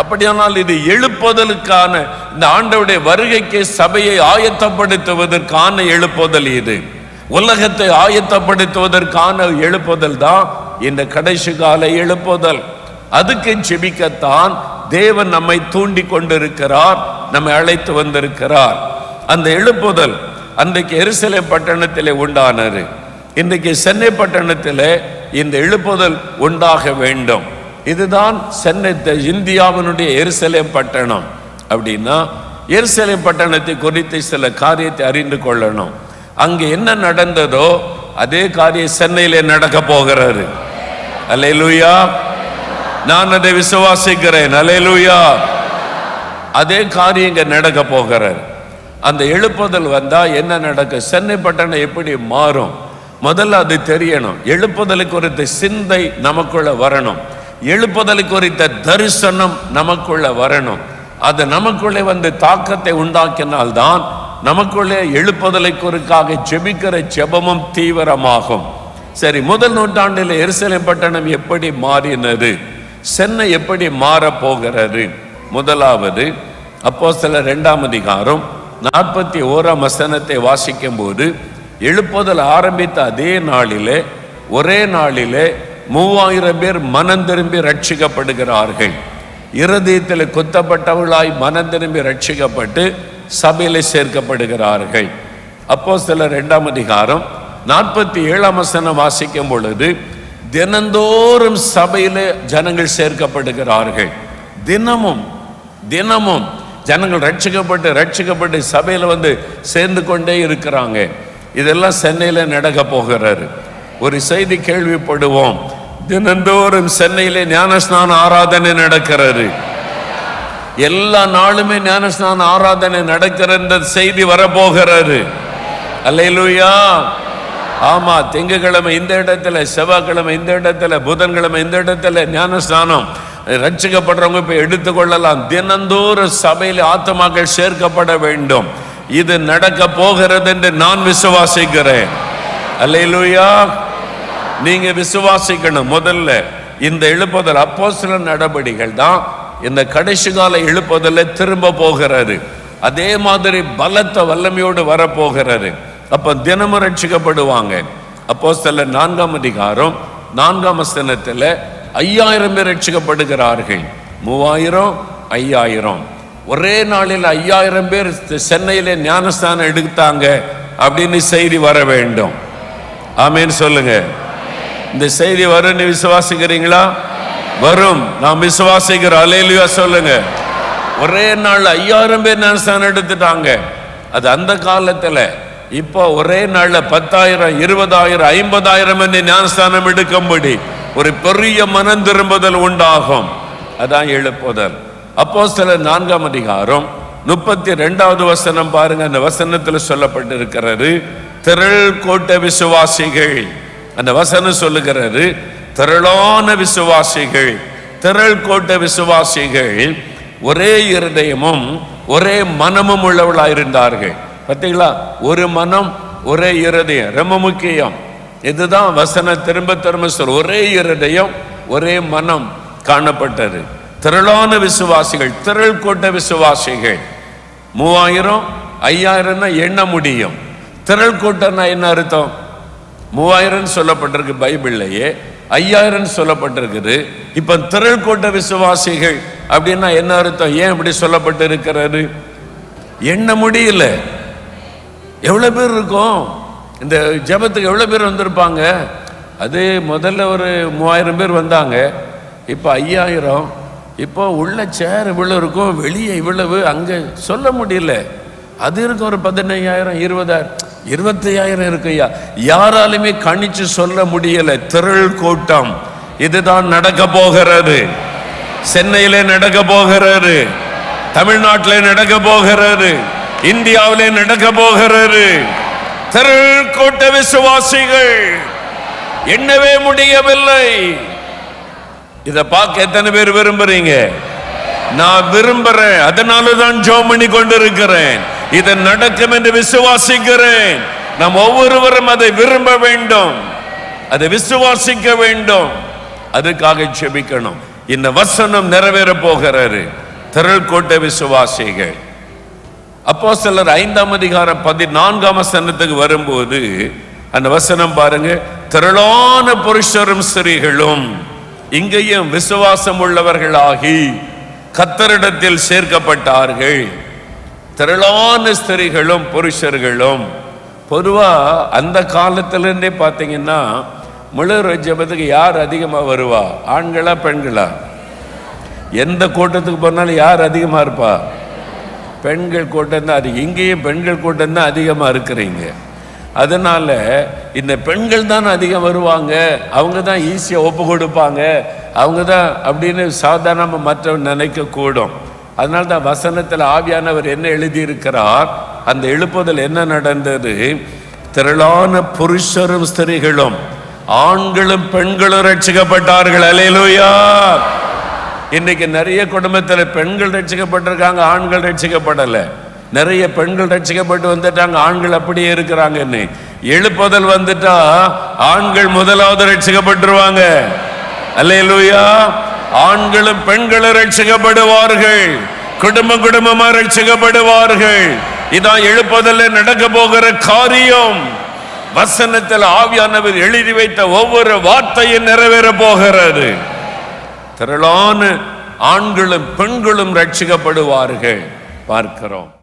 அப்படியானால் இது எழுப்புதலுக்கான இந்த ஆண்டவுடைய வருகைக்கு சபையை ஆயத்தப்படுத்துவதற்கான எழுப்புதல் இது. உலகத்தை ஆயத்தப்படுத்துவதற்கான எழுப்புதல் தான் இந்த கடைசி கால எழுப்புதல். அதுக்கு செபிக்கத்தான் தேவன் நம்மை தூண்டி கொண்டிருக்கிறார் நம்மை அழைத்து வந்திருக்கிறார். அந்த எழுப்புதல் அன்றைக்கு எரிசலை பட்டணத்திலே உண்டானது. இன்றைக்கு சென்னை பட்டணத்தில் இந்த எழுப்புதல் உண்டாக வேண்டும். இதுதான் சென்னை த- இந்தியாவினுடைய எருசலேம் பட்டணம். அப்படின்னா எருசலேம் பட்டணத்தை குறித்து சில காரியத்தை அறிந்து கொள்ளணும். அங்கே என்ன நடந்ததோ அதே காரியம் சென்னையிலே நடக்க போகிறாரு அலையலூயா நான் அதை விசுவாசிக்கிறேன். அலையலூயா அதே காரியம் இங்கே நடக்க போகிறார் அந்த எழுப்புதல் வந்தா என்ன நடக்கும்? சென்னை பட்டணம் எப்படி மாறும்? முதல்ல அது தெரியணும். எழுப்புதலை குறித்த சிந்தை நமக்குள்ள வரணும். எழுப்புதலை குறித்த தரிசனம் நமக்குள்ள வரணும். அது நமக்குள்ளே வந்து தாக்கத்தை உண்டாக்கினால்தான் நமக்குள்ளே எழுப்புதலை குறிக்காக ஜெபிக்கிற ஜெபமும் தீவிரமாகும். சரி முதல் நூற்றாண்டில் எரிசலை பட்டணம் எப்படி மாறினது? சென்னை எப்படி மாறப் போகிறது? முதலாவது அப்போ சில ரெண்டாம் அதிகாரம் நாற்பத்தி ஓராம் வசனத்தை வாசிக்கும் போது எழுப்புதல் ஆரம்பித்த அதே நாளிலே ஒரே நாளிலே மூவாயிரம் பேர் மனம் திரும்பி ரட்சிக்கப்படுகிறார்கள். இருதயத்தில் குத்தப்பட்டவர்களாய் மனம் திரும்பி ரட்சிக்கப்பட்டு சபையில் சேர்க்கப்படுகிறார்கள். அப்போ சில ரெண்டாம் அதிகாரம் நாற்பத்தி ஏழாம் வசனம் வாசிக்கும் பொழுது தினந்தோறும் சபையில் ஜனங்கள் சேர்க்கப்படுகிறார்கள். தினமும் தினமும் ஜனங்கள் ரட்சிக்கப்பட்டு ரட்சிக்கப்பட்டு சபையில் வந்து சேர்ந்து கொண்டே இருக்கிறாங்க. இதெல்லாம் சென்னையில் நடக்க போகிறாரு. ஒரு செய்தி கேள்விப்படுவோம். தினந்தோறும் சென்னையிலே ஞானஸ்நான ஆராதனை நடக்கிறது. எல்லா நாளுமே ஞானஸ்நான ஆராதனை நடக்கிற செய்தி வரப்போகிறாரு அல்லையிலுயா ஆமா திங்கக்கிழமை இந்த இடத்துல செவ்வாய்க்கிழமை இந்த இடத்துல புதன்கிழமை இந்த இடத்துல ஞானஸ்நானம். ரட்சிக்கப்படுறவங்க இப்போ எடுத்துக்கொள்ளலாம் தினந்தோறும் சபையில் ஆத்மாக்கள் சேர்க்கப்பட வேண்டும். இது நடக்க போகிறது என்று நான் விசுவாசிக்கிறேன். அல்லையிலுயா நீங்க விசுவாசிக்கணும். முதல்ல இந்த எழுப்புதல் அப்போஸ்தல நடபடிகள் தான். இந்த கடைசி கால எழுப்புதல திரும்ப போகிறது. அதே மாதிரி பலத்த வல்லமையோடு வரப்போகிறது. அப்ப தினமும் ரட்சிக்கப்படுவாங்க. அப்போஸ்தல நான்காம் அதிகாரம் நான்காம் ஸ்தனத்தில் ஐயாயிரம் பேர் ரட்சிக்கப்படுகிறார்கள். மூவாயிரம் ஐயாயிரம். ஒரே நாளில் ஐயாயிரம் பேர் சென்னையில ஞானஸ்தானம் எடுத்தாங்க. அப்படின்னு செய்தி வர வேண்டும். ஆமேன்னு சொல்லுங்க. இந்த செய்தி வரும்னு விசுவாசிக்கிறீங்களா? வரும். நான் விசுவாசிக்கிறோம் அலையிலையா சொல்லுங்க. ஒரே நாள் ஐயாயிரம் பேர் ஞானஸ்தானம் எடுத்துட்டாங்க. அது அந்த காலத்தில். இப்போ ஒரே நாளில் பத்தாயிரம் இருபதாயிரம் ஐம்பதாயிரம் என்று ஞானஸ்தானம் எடுக்கும்படி ஒரு பெரிய மனம் திரும்புதல் உண்டாகும். அதான் எழுப்புதல். அப்போ சில நான்காம் அதிகாரம் முப்பத்தி ரெண்டாவது வசனம் பாருங்க. அந்த வசனத்தில் சொல்லப்பட்டிருக்கிறது திரள் கோட்ட விசுவாசிகள். அந்த வசனம் சொல்லுகிறது திரளான விசுவாசிகள் திரள் கோட்ட விசுவாசிகள் ஒரே இருதயமும் ஒரே மனமும் உள்ளவளாக இருந்தார்கள். பார்த்தீங்களா? ஒரு மனம் ஒரே இருதயம் ரொம்ப முக்கியம். இதுதான் வசனம் திரும்ப திரும்ப சொல் ஒரே இருதயம் ஒரே மனம் காணப்பட்டது. திரளான விசுவாசிகள் திரள் கொண்ட விசுவாசிகள். மூவாயிரம் ஐயாயிரம்னா எண்ண முடியும்? திரள் கூட்டம்னா என்ன அர்த்தம்? மூவாயிரம் சொல்லப்பட்டிருக்கு பைபிள்லையே ஐயாயிரம் சொல்லப்பட்டிருக்குது. இப்ப திரள் கொண்ட விசுவாசிகள் அப்படின்னா என்ன அர்த்தம்? ஏன் இப்படி சொல்லப்பட்டு இருக்கிறது எண்ண முடியல எவ்வளவு பேர் இருக்கும்? இந்த ஜெபத்துக்கு எவ்வளவு பேர் வந்திருப்பாங்க? அது முதல்ல ஒரு மூவாயிரம் பேர் வந்தாங்க. இப்போ ஐயாயிரம். இப்போ உள்ள சேர் இவ்வளவு இருக்கும் வெளியே இவ்வளவு அங்கே சொல்ல முடியல. அது இருக்கும் ஒரு பதினையாயிரம் இருபதாயிரம். இருபத்தையாயிரம் இருக்குய்யா. யாராலுமே கணிச்சு சொல்ல முடியல. திரள் கூட்டம். இதுதான் நடக்க போகிறது. சென்னையிலே நடக்க போகிறது. தமிழ்நாட்டிலே நடக்க போகிறது. இந்தியாவிலே நடக்க போகிறது. திரள் கூட்ட விசுவாசிகள். எண்ணவே முடியவில்லை. இதை பார்க்க எத்தனை பேர் விரும்புறீங்க? நான் விரும்புறேன். அதனால தான் ஜோம் பண்ணி கொண்டிருக்கிறேன். இது நடக்கும் என்று விசுவாசிக்கிறேன். நாம் ஒவ்வொருவரும் அதை விரும்ப வேண்டும். அதை விசுவாசிக்க வேண்டும். அதுக்காக செபிக்கணும் இந்த வசனம் நிறைவேற போகிறாரு திரள் கோட்டை விசுவாசிகள். அப்போ சிலர் ஐந்தாம் அதிகாரம் பதினான்காம் வசனத்துக்கு வரும்போது அந்த வசனம் பாருங்க திரளான புருஷரும் ஸ்திரீகளும் இங்கேயும் விசுவாசம் உள்ளவர்களாகி கத்தரிடத்தில் சேர்க்கப்பட்டார்கள். திரளான ஸ்திரீகளும் புருஷர்களும். பொதுவாக அந்த காலத்துலேருந்தே பார்த்தீங்கன்னா முழு ஜபத்துக்கு யார் அதிகமாக வருவா? ஆண்களா பெண்களா? எந்த கூட்டத்துக்கு போனாலும் யார் அதிகமாக இருப்பா? பெண்கள் கூட்டம் தான் அதிகம். இங்கேயும் பெண்கள் கூட்டம் தான் அதிகமாக இருக்கிறீங்க. அதனால இந்த பெண்கள் தான் அதிகம் வருவாங்க. அவங்க தான் ஈஸியாக ஒப்பு கொடுப்பாங்க. அவங்க தான் அப்படின்னு சாதாரணமாக மற்றவன் நினைக்கக்கூடும். அதனால தான் வசனத்தில் ஆவியானவர் என்ன எழுதியிருக்கிறார்? அந்த எழுப்புதல் என்ன நடந்தது? திரளான புருஷரும் ஸ்திரீகளும் ஆண்களும் பெண்களும் ரட்சிக்கப்பட்டார்கள் அலையலூயா இன்னைக்கு நிறைய குடும்பத்தில் பெண்கள் ரட்சிக்கப்பட்டிருக்காங்க ஆண்கள் ரட்சிக்கப்படலை நிறைய பெண்கள் ரட்சிக்கப்பட்டு வந்துட்டாங்க ஆண்கள் அப்படியே இருக்கிறாங்கன்னு. எழுப்புதல் வந்துட்டா ஆண்கள் முதலாவது ரட்சிக்கப்பட்டுருவாங்க அல்லேலூயா ஆண்களும் பெண்களும் ரட்சிக்கப்படுவார்கள் குடும்ப குடும்பமா ரட்சிக்கப்படுவார்கள் இதான் எழுப்பதில் நடக்க போகிற காரியம். வசனத்தில் ஆவியானவர் எழுதி வைத்த ஒவ்வொரு வார்த்தையும் நிறைவேற போகிறது. திரளான ஆண்களும் பெண்களும் ரட்சிக்கப்படுவார்கள். பார்க்கிறோம்.